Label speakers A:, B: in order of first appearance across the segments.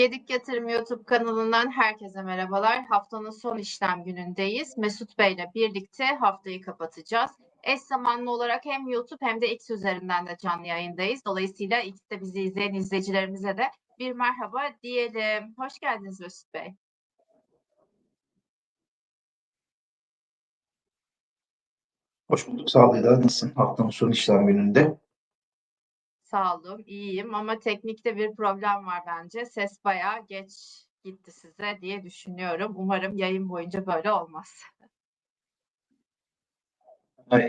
A: Gedik Yatırım YouTube kanalından herkese merhabalar. Haftanın son işlem günündeyiz. Mesut Bey ile birlikte haftayı kapatacağız. Eş zamanlı olarak hem YouTube hem de X üzerinden de canlı yayındayız. Dolayısıyla X'te bizi izleyen izleyicilerimize de bir merhaba diyelim. Hoş geldiniz Mesut Bey.
B: Hoş bulduk. Sağ ol Eda. Nasılsın? Haftanın son işlem gününde.
A: Sağ olun, iyiyim ama teknikte bir problem var bence. Ses bayağı geç gitti size diye düşünüyorum. Umarım yayın boyunca böyle olmaz.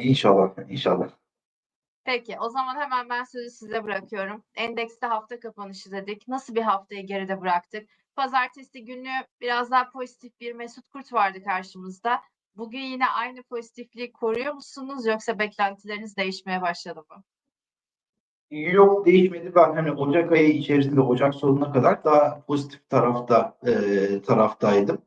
B: İnşallah, inşallah.
A: Peki, o zaman hemen ben sözü size bırakıyorum. Endekste hafta kapanışı dedik. Nasıl bir haftayı geride bıraktık? Pazartesi günü biraz daha pozitif bir Mesut Kurt vardı karşımızda. Bugün yine aynı pozitifliği koruyor musunuz yoksa beklentileriniz değişmeye başladı mı?
B: Yok değişmedi. Ben hani Ocak ayı içerisinde Ocak sonuna kadar daha pozitif tarafta e, taraftaydım.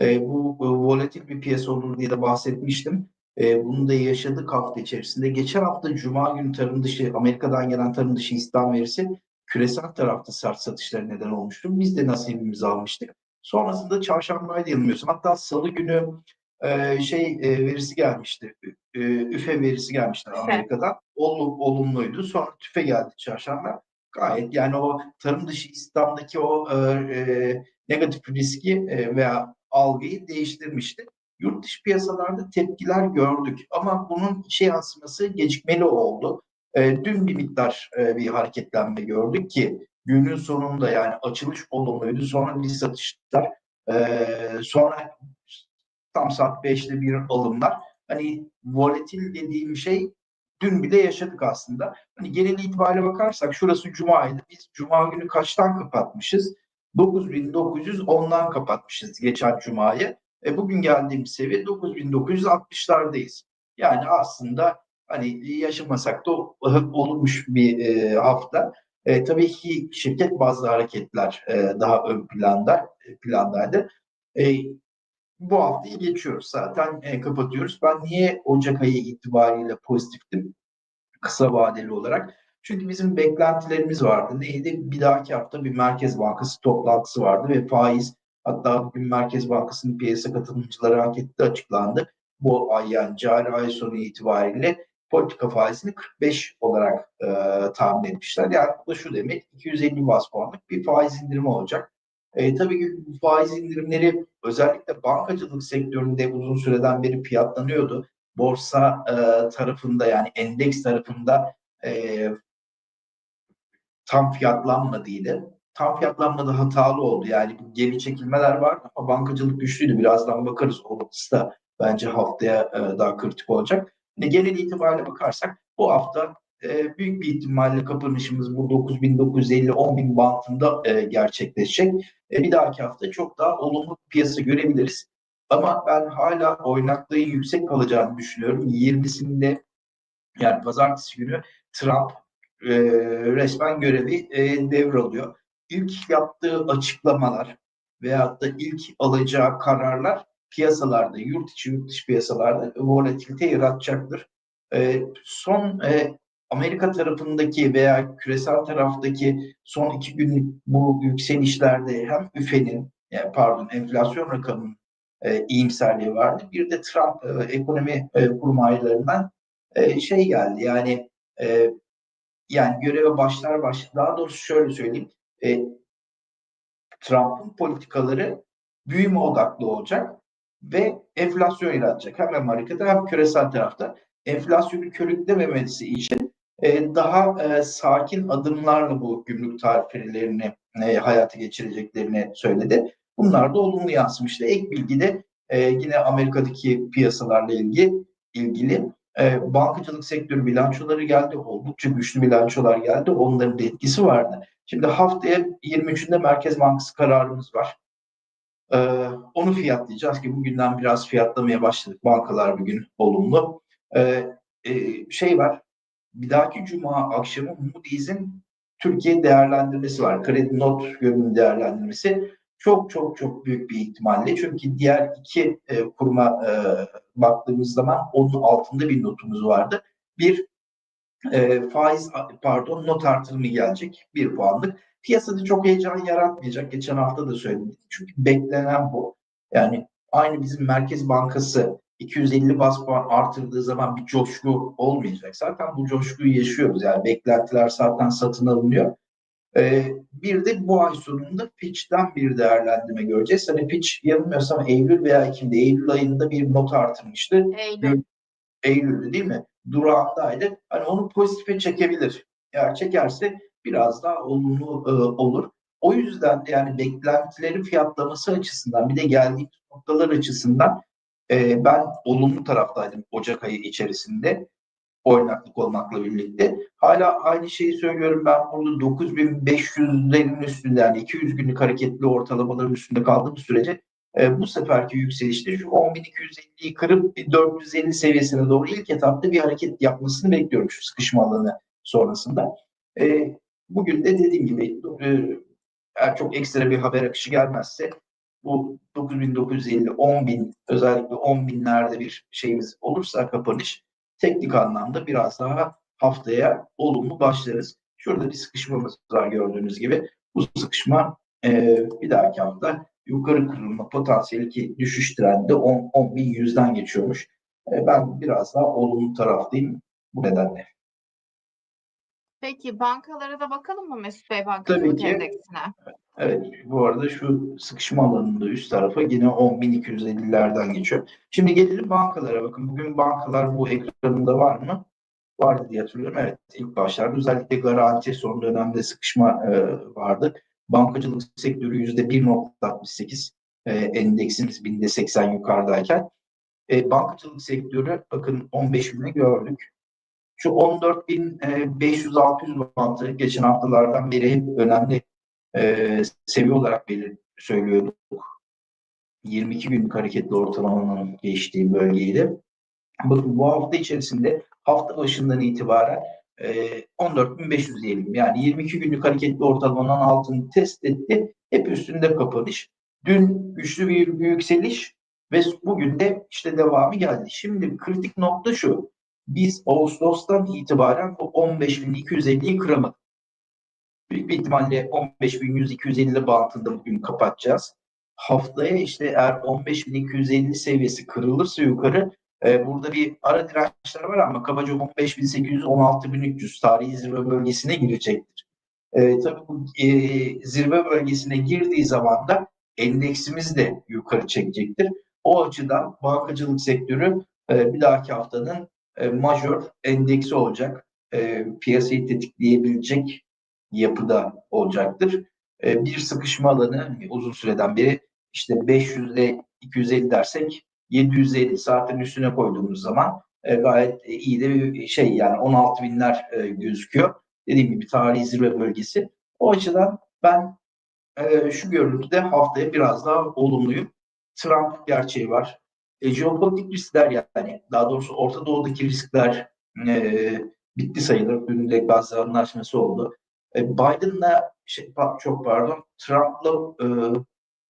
B: E, bu e, volatil bir piyasa olur diye de bahsetmiştim. E, bunu da yaşadık hafta içerisinde. Geçen hafta Cuma günü tarım dışı Amerika'dan gelen tarım dışı istihdam verisi küresel tarafta sert satışlara neden olmuştu. Biz de nasibimizi almıştık. Sonrasında çarşambaydı yanılmıyorsam. Hatta salı günü e, şey e, verisi gelmişti. E, üfe verisi gelmişti. Amerika'dan. Olu, olumluydu. Sonra tüfe geldi çarşamba. Gayet yani o tarım dışı İslam'daki o e, e, negatif riski e, veya algıyı değiştirmişti. Yurt dışı piyasalarda tepkiler gördük ama bunun şey yansıması gecikmeli oldu. E, dün bir miktar e, bir hareketlenme gördük ki günün sonunda yani açılış olumluydu. Sonra bir satışlar e, sonra tam saat 5'te bir alımlar. Hani volatil dediğim şey dün bile yaşadık aslında. Hani genel itibariyle bakarsak şurası Cuma'ydı. Biz Cuma günü kaçtan kapatmışız? 9910'dan kapatmışız geçen Cuma'yı. E, bugün geldiğimiz seviye 9960'lardayız. Yani aslında hani yaşamasak da olmuş bir e, hafta. E, tabii ki şirket bazlı hareketler e, daha ön planda e, plandaydı. E, bu haftayı geçiyoruz zaten e, kapatıyoruz. Ben niye Ocak ayı itibariyle pozitiftim kısa vadeli olarak? Çünkü bizim beklentilerimiz vardı. Neydi? Bir dahaki hafta bir Merkez Bankası toplantısı vardı ve faiz hatta bugün Merkez Bankası'nın piyasa katılımcıları anketi açıklandı. Bu ay yani cari ay sonu itibariyle politika faizini 45 olarak e, tahmin etmişler. Yani bu da şu demek 250 bas puanlık bir faiz indirimi olacak. E, tabii ki bu faiz indirimleri özellikle bankacılık sektöründe uzun süreden beri fiyatlanıyordu. Borsa e, tarafında yani endeks tarafında e, tam fiyatlanmadıydı. Tam fiyatlanmada hatalı oldu. Yani geri çekilmeler vardı ama bankacılık güçlüydü. Birazdan bakarız. Orası da bence haftaya e, daha kritik olacak. Ne genel itibariyle bakarsak bu hafta e, büyük bir ihtimalle kapanışımız bu 9950-10000 bantında e, gerçekleşecek. E, bir dahaki hafta çok daha olumlu piyasa görebiliriz. Ama ben hala oynaklığın yüksek kalacağını düşünüyorum. 20'sinde yani pazartesi günü Trump e, resmen görevi e, devralıyor. İlk yaptığı açıklamalar veyahut da ilk alacağı kararlar piyasalarda, yurt içi yurt dışı piyasalarda volatilite yaratacaktır. E, son e, Amerika tarafındaki veya küresel taraftaki son iki günlük bu yükselişlerde hem üfenin yani pardon enflasyon rakamının e, iyimserliği vardı. Bir de Trump e, ekonomi e, kurmaylarından e, şey geldi. Yani e, yani göreve başlar baş daha doğrusu şöyle söyleyeyim. E, Trump'ın politikaları büyüme odaklı olacak ve enflasyon yaratacak. Hem Amerika'da hem küresel tarafta. Enflasyonu körüklememesi için e, daha e, sakin adımlarla bu gümrük tarifelerini e, hayata geçireceklerini söyledi. Bunlar da olumlu yansımıştı. Ek bilgi de e, yine Amerika'daki piyasalarla ilgili ilgili bankacılık sektörü bilançoları geldi. Oldukça güçlü bilançolar geldi. Onların da etkisi vardı. Şimdi haftaya 23'ünde Merkez Bankası kararımız var. Onu fiyatlayacağız ki bugünden biraz fiyatlamaya başladık. Bankalar bugün olumlu. Şey var, bir dahaki cuma akşamı Moody's'in Türkiye değerlendirmesi var. Kredi not görünüm değerlendirmesi. Çok çok çok büyük bir ihtimalle. Çünkü diğer iki e, kuruma e, baktığımız zaman onun altında bir notumuz vardı. Bir e, faiz pardon not artırımı gelecek bir puanlık. Piyasada çok heyecan yaratmayacak. Geçen hafta da söyledim. Çünkü beklenen bu. Yani aynı bizim Merkez Bankası 250 bas puan artırdığı zaman bir coşku olmayacak. Zaten bu coşkuyu yaşıyoruz. Yani beklentiler zaten satın alınıyor. Ee, bir de bu ay sonunda Fitch'ten bir değerlendirme göreceğiz. Hani Fitch yanılmıyorsam Eylül veya Ekim'de, Eylül ayında bir not artırmıştı.
A: Eylül.
B: Eylül'de değil mi? Durağındaydı. Hani onu pozitife çekebilir. Eğer çekerse biraz daha olumlu e, olur. O yüzden de yani beklentileri fiyatlaması açısından bir de geldiğimiz noktalar açısından e, ben olumlu taraftaydım Ocak ayı içerisinde oynaklık olmakla birlikte. Hala aynı şeyi söylüyorum ben burada 9500'lerin üstünde yani 200 günlük hareketli ortalamaların üstünde kaldığım sürece e, bu seferki yükselişte şu 10.250'yi kırıp bir 450 seviyesine doğru ilk etapta bir hareket yapmasını bekliyorum şu sıkışma alanı sonrasında. E, bugün de dediğim gibi e, eğer çok ekstra bir haber akışı gelmezse bu 9950 10.000 özellikle 10.000'lerde bir şeyimiz olursa kapanış teknik anlamda biraz daha haftaya olumlu başlarız. Şurada bir sıkışmamız var gördüğünüz gibi. Bu sıkışma e, bir dahaki hafta yukarı kırılma potansiyeli ki düşüş trendi 10, 10.100'den geçiyormuş. E, ben biraz daha olumlu taraftayım bu nedenle.
A: Peki bankalara da bakalım mı Mesut Bey bankacılık
B: Tabii ki.
A: endeksine?
B: Evet, bu arada şu sıkışma alanında üst tarafa yine 10.250'lerden geçiyor. Şimdi gelelim bankalara. Bakın bugün bankalar bu ekranında var mı? Vardı diye hatırlıyorum. Evet, ilk başlarda özellikle garanti son dönemde sıkışma e, vardı. Bankacılık sektörü %1.68 e, endeksimiz binde 80 yukarıdayken e, bankacılık sektörü bakın 15 bini gördük. Şu 14.500-600 bantı geçen haftalardan beri hep önemli e, seviye olarak belir söylüyorduk. 22 günlük hareketli ortalamanın geçtiği bölgeydi. Bakın bu hafta içerisinde hafta başından itibaren e, 14.500 diyelim. Yani 22 günlük hareketli ortalamanın altını test etti. Hep üstünde kapanış. Dün güçlü bir yükseliş ve bugün de işte devamı geldi. Şimdi kritik nokta şu. Biz Ağustos'tan itibaren bu 15.250'yi kıramadık. Büyük bir ihtimalle 15.100-250 bantında bugün kapatacağız. Haftaya işte eğer 15.250 seviyesi kırılırsa yukarı e, burada bir ara dirençler var ama kabaca 15.800-16.300 tarihi zirve bölgesine girecektir. E, tabii bu e, zirve bölgesine girdiği zaman da endeksimiz de yukarı çekecektir. O açıdan bankacılık sektörü e, bir dahaki haftanın e, majör endeksi olacak. E, piyasayı tetikleyebilecek yapıda olacaktır. E, bir sıkışma alanı uzun süreden beri işte 500 ile 250 dersek 750 saatin üstüne koyduğumuz zaman e, gayet iyi de bir şey yani 16 binler e, gözüküyor. Dediğim gibi tarihi zirve bölgesi. O açıdan ben şu görüntüde haftaya biraz daha olumluyum. Trump gerçeği var. E, jeopolitik riskler yani daha doğrusu Orta Doğu'daki riskler e, bitti sayılır. Dün de Gazze Anlaşması oldu. E, Biden'la şey, çok pardon Trump'la e,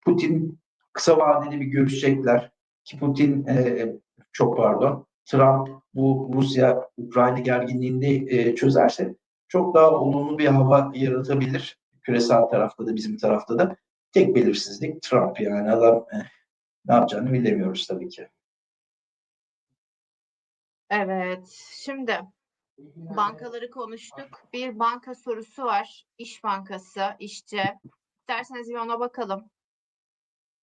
B: Putin kısa vadeli bir görüşecekler ki Putin e, çok pardon Trump bu Rusya Ukrayna gerginliğinde e, çözerse çok daha olumlu bir hava yaratabilir. Küresel tarafta da bizim tarafta da tek belirsizlik Trump yani adam e, ne yapacağını bilemiyoruz tabii ki.
A: Evet, şimdi bankaları konuştuk. Bir banka sorusu var. İş Bankası, İşçi. İsterseniz bir ona bakalım.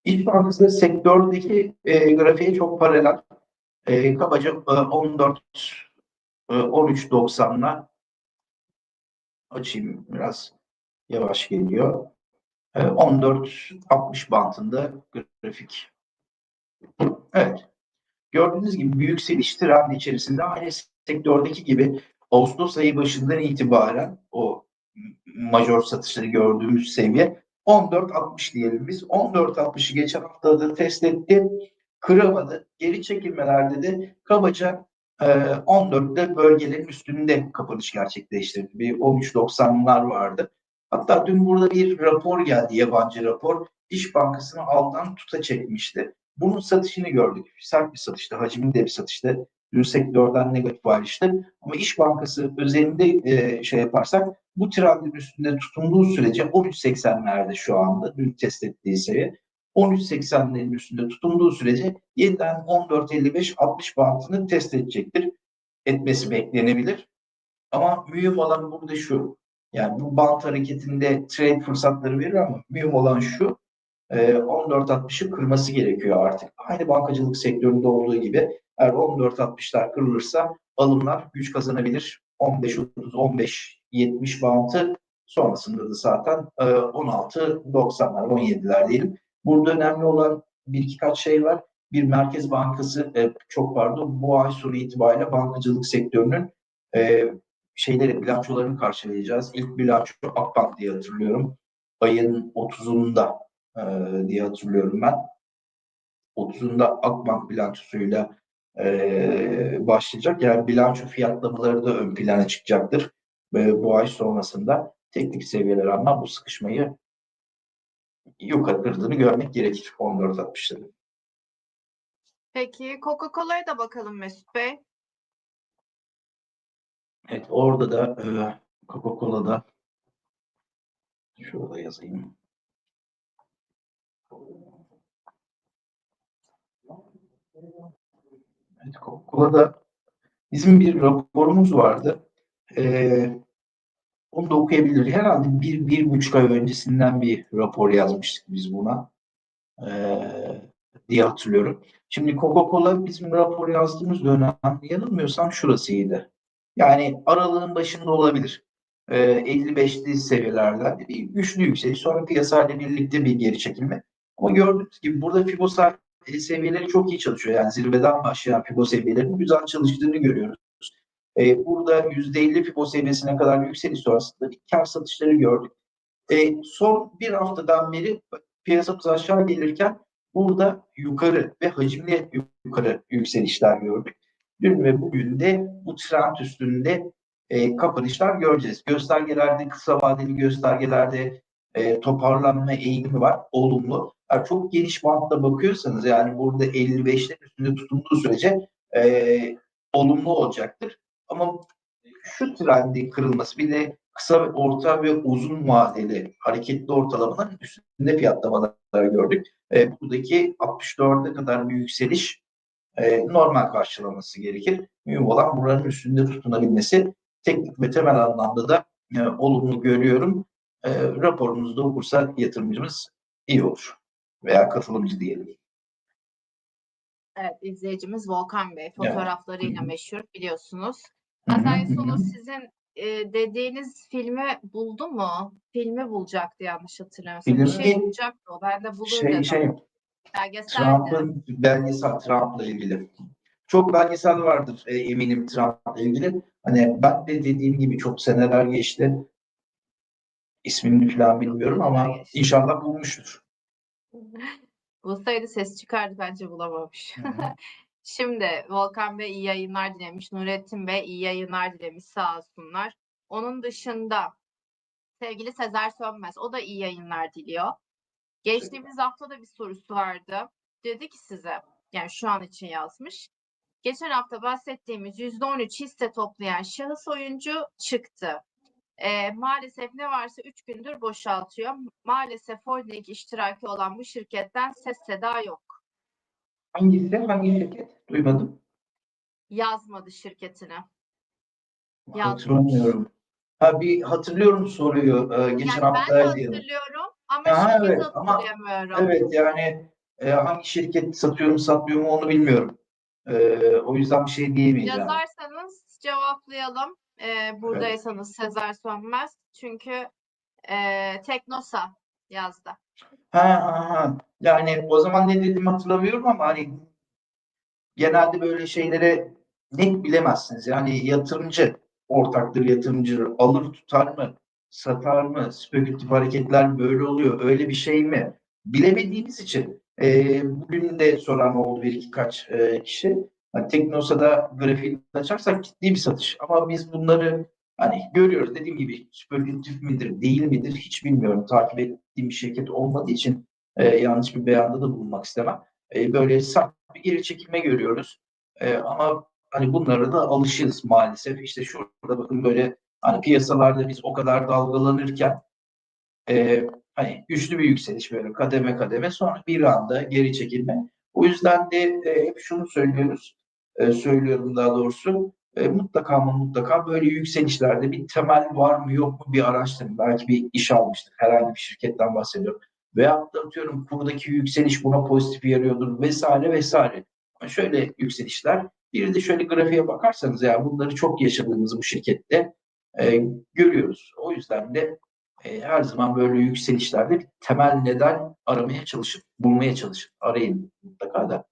B: İş Bankası sektördeki e, grafiğe çok paralel. E, kabaca e, 14 e, 13.90'la açayım biraz yavaş geliyor. E, 14.60 bantında grafik. Evet. Gördüğünüz gibi bir yükseliş trendi içerisinde aynı sektördeki gibi Ağustos ayı başından itibaren o major satışları gördüğümüz seviye 14.60 diyelim biz. 14.60'ı geçen hafta da test etti. Kıramadı. Geri çekilmelerde de kabaca e, 14'te bölgelerin üstünde kapanış gerçekleştirdi. Bir 13.90'lar vardı. Hatta dün burada bir rapor geldi, yabancı rapor. İş Bankası'nı alttan tuta çekmişti. Bunun satışını gördük. Sert bir satıştı, hacimli de bir satıştı. Bütün sektörden negatif ayrıştı. Ama İş Bankası özelinde e, şey yaparsak bu trendin üstünde tutunduğu sürece 13.80'lerde şu anda dün test ettiği seviye 13.80'lerin üstünde tutunduğu sürece yeniden 14.55-60 bantını test edecektir. Etmesi beklenebilir. Ama mühim olan burada şu. Yani bu bant hareketinde trade fırsatları verir ama mühim olan şu. E, 14.60'ı kırması gerekiyor artık. Aynı bankacılık sektöründe olduğu gibi eğer 14.60'lar kırılırsa alımlar güç kazanabilir. 15.30, 15, 70 bantı sonrasında da zaten e, 16.90'lar, 17'ler diyelim. Burada önemli olan bir iki kaç şey var. Bir Merkez Bankası, e, çok pardon, bu ay sonu itibariyle bankacılık sektörünün e, şeyleri, bilançolarını karşılayacağız. İlk bilanço Akbank diye hatırlıyorum. Ayın 30'unda e, diye hatırlıyorum ben. 30'unda Akbank bilançosuyla e, başlayacak. Yani bilanço fiyatlamaları da ön plana çıkacaktır. Ve bu ay sonrasında teknik seviyeler ama bu sıkışmayı yukarı kırdığını görmek gerekir 14.60'ları.
A: Peki Coca-Cola'ya da bakalım Mesut Bey.
B: Evet orada da e, Coca-Cola'da şurada yazayım. Evet, Coca-Cola'da bizim bir raporumuz vardı. Ee, onu da okuyabilir. Herhalde bir, bir buçuk ay öncesinden bir rapor yazmıştık biz buna. Ee, diye hatırlıyorum. Şimdi Coca-Cola bizim rapor yazdığımız dönem yanılmıyorsam şurasıydı. Yani aralığın başında olabilir. Ee, 55'li seviyelerden bir güçlü yükseliş. Sonra piyasayla birlikte bir geri çekilme. Ama gördüğünüz gibi burada Fibonacci e, seviyeleri çok iyi çalışıyor. Yani zirveden başlayan Fibo seviyelerinin güzel çalıştığını görüyoruz. Ee, burada %50 Fibo seviyesine kadar yükseliş sonrasında bir kar satışları gördük. Ee, son bir haftadan beri piyasamız aşağı gelirken burada yukarı ve hacimli yukarı yükselişler gördük. Dün ve bugün de bu trend üstünde e, kapanışlar göreceğiz. Göstergelerde, kısa vadeli göstergelerde e, toparlanma eğilimi var. Olumlu. Yani çok geniş bantta bakıyorsanız yani burada 55'lerin üstünde tutunduğu sürece e, olumlu olacaktır. Ama şu trendin kırılması bir de kısa orta ve uzun vadeli hareketli ortalamaların üstünde fiyatlamalar gördük. E, buradaki 64'e kadar bir yükseliş e, normal karşılaması gerekir. Mühim olan buranın üstünde tutunabilmesi. Teknik ve temel anlamda da e, olumlu görüyorum. E, raporumuzu okursa yatırımcımız iyi olur. Veya katılımcı diyelim.
A: Evet, izleyicimiz Volkan Bey fotoğraflarıyla
B: hı.
A: meşhur biliyorsunuz. Sonu
B: hı.
A: sizin e, dediğiniz filmi buldu mu? Filmi bulacaktı yanlış hatırlamıyorsam. Bir şey
B: Filmi-
A: bulacaktı o. Ben de bulur
B: Şey
A: dedim.
B: şey. Trump'ın belgesel Trump'la ilgili. Çok belgesel vardır e, eminim Trump'la ilgili. Hani ben de dediğim gibi çok seneler geçti. İsmini falan bilmiyorum ama inşallah bulmuştur.
A: Bulsaydı ses çıkardı bence bulamamış. Şimdi Volkan Bey iyi yayınlar dilemiş. Nurettin Bey iyi yayınlar dilemiş sağ olsunlar. Onun dışında sevgili Sezer Sönmez o da iyi yayınlar diliyor. Geçtiğimiz hafta da bir sorusu vardı. Dedi ki size yani şu an için yazmış. Geçen hafta bahsettiğimiz %13 hisse toplayan şahıs oyuncu çıktı. Ee, maalesef ne varsa 3 gündür boşaltıyor. Maalesef holding iştiraki olan bu şirketten ses seda yok.
B: Hangisi? Hangi şirket? Duymadım.
A: Yazmadı şirketini.
B: Hatırlamıyorum. Ha bir hatırlıyorum soruyu. Ee, geçen
A: Yani ben
B: hafta diyelim.
A: hatırlıyorum ama
B: Ha,
A: şirketi
B: evet, ama-
A: hatırlayamıyorum.
B: Evet yani e, hangi şirket satıyor mu satmıyor mu onu bilmiyorum. E, o yüzden bir şey diyemeyeceğim.
A: Yazarsanız cevaplayalım. Ee, buradaysanız Sezer Sönmez. Çünkü e, Teknosa yazdı.
B: Ha, ha, ha. Yani o zaman ne dediğimi hatırlamıyorum ama hani genelde böyle şeylere net bilemezsiniz. Yani yatırımcı ortaktır, yatırımcı alır tutar mı, satar mı, spekülatif hareketler böyle oluyor, öyle bir şey mi? Bilemediğimiz için e, bugün de soran oldu bir iki kaç e, kişi. Hani Teknosa'da grafiğini açarsak ciddi bir satış. Ama biz bunları hani görüyoruz. Dediğim gibi spekülatif midir, değil midir hiç bilmiyorum. Takip ettiğim bir şirket olmadığı için e, yanlış bir beyanda da bulunmak istemem. E, böyle sert bir geri çekilme görüyoruz. E, ama hani bunlara da alışığız maalesef. İşte şurada bakın böyle hani piyasalarda biz o kadar dalgalanırken e, hani güçlü bir yükseliş böyle kademe kademe sonra bir anda geri çekilme. O yüzden de e, hep şunu söylüyoruz, e, söylüyorum daha doğrusu e, mutlaka ama mutlaka böyle yükselişlerde bir temel var mı yok mu bir araştırın. Belki bir iş almıştık, herhangi bir şirketten bahsediyorum. Da atıyorum kurdaki yükseliş buna pozitif yarıyordur vesaire vesaire. Ama şöyle yükselişler, bir de şöyle grafiğe bakarsanız ya bunları çok yaşadığımız bu şirkette e, görüyoruz. O yüzden de e, her zaman böyle yükselişlerde bir temel neden aramaya çalışın, bulmaya çalışın. Arayın mutlaka da.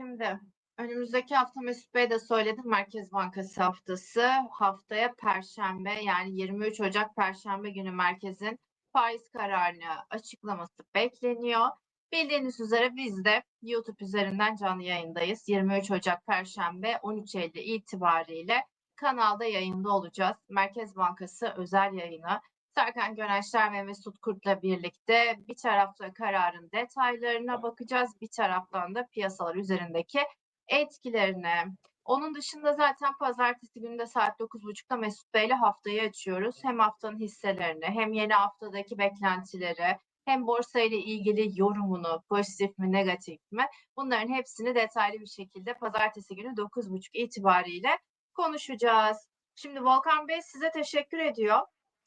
A: Şimdi önümüzdeki hafta Mesut Bey de söyledi Merkez Bankası haftası. Haftaya Perşembe yani 23 Ocak Perşembe günü merkezin faiz kararını açıklaması bekleniyor. Bildiğiniz üzere biz de YouTube üzerinden canlı yayındayız. 23 Ocak Perşembe 13.50 itibariyle kanalda yayında olacağız. Merkez Bankası özel yayını. Serkan Gönençler ve Mesut Kurt'la birlikte bir tarafta kararın detaylarına bakacağız. Bir taraftan da piyasalar üzerindeki etkilerine. Onun dışında zaten pazartesi günü de saat 9.30'da Mesut Bey'le haftayı açıyoruz. Hem haftanın hisselerini hem yeni haftadaki beklentileri hem borsa ile ilgili yorumunu pozitif mi negatif mi bunların hepsini detaylı bir şekilde pazartesi günü 9.30 itibariyle konuşacağız. Şimdi Volkan Bey size teşekkür ediyor.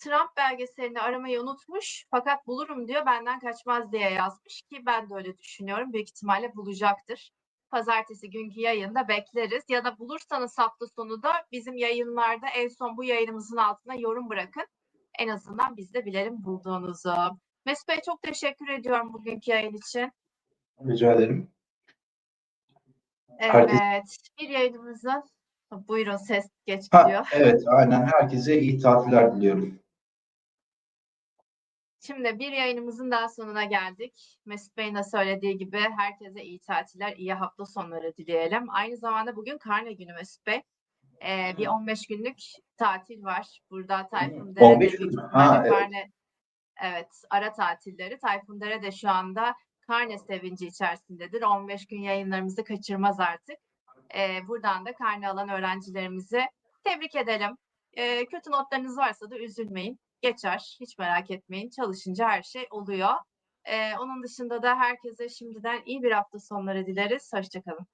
A: Trump belgeselini aramayı unutmuş fakat bulurum diyor benden kaçmaz diye yazmış ki ben de öyle düşünüyorum. Büyük ihtimalle bulacaktır. Pazartesi günkü yayında bekleriz ya da bulursanız hafta sonu da bizim yayınlarda en son bu yayınımızın altına yorum bırakın. En azından biz de bilelim bulduğunuzu. Mesut Bey çok teşekkür ediyorum bugünkü yayın için.
B: Rica ederim.
A: Evet, bir yayınımızın buyurun ses geç
B: Ha,
A: gidiyor.
B: evet, aynen. Herkese iyi tatiller diliyorum.
A: Şimdi bir yayınımızın daha sonuna geldik. Mesut Bey'in de söylediği gibi herkese iyi tatiller, iyi hafta sonları dileyelim. Aynı zamanda bugün Karne Günü Mesut Bey. Ee, bir 15 günlük tatil var. Burada Tayfun Dere'de
B: 15 gün
A: büyük
B: mü?
A: ihtimalle
B: Ha, evet.
A: Karne, evet ara tatilleri. Tayfun Dere de şu anda karne sevinci içerisindedir. 15 gün yayınlarımızı kaçırmaz artık. Ee, buradan da karne alan öğrencilerimizi tebrik edelim. Ee, kötü notlarınız varsa da üzülmeyin. Geçer. Hiç merak etmeyin. Çalışınca her şey oluyor. Ee, onun dışında da herkese şimdiden iyi bir hafta sonları dileriz. Hoşçakalın.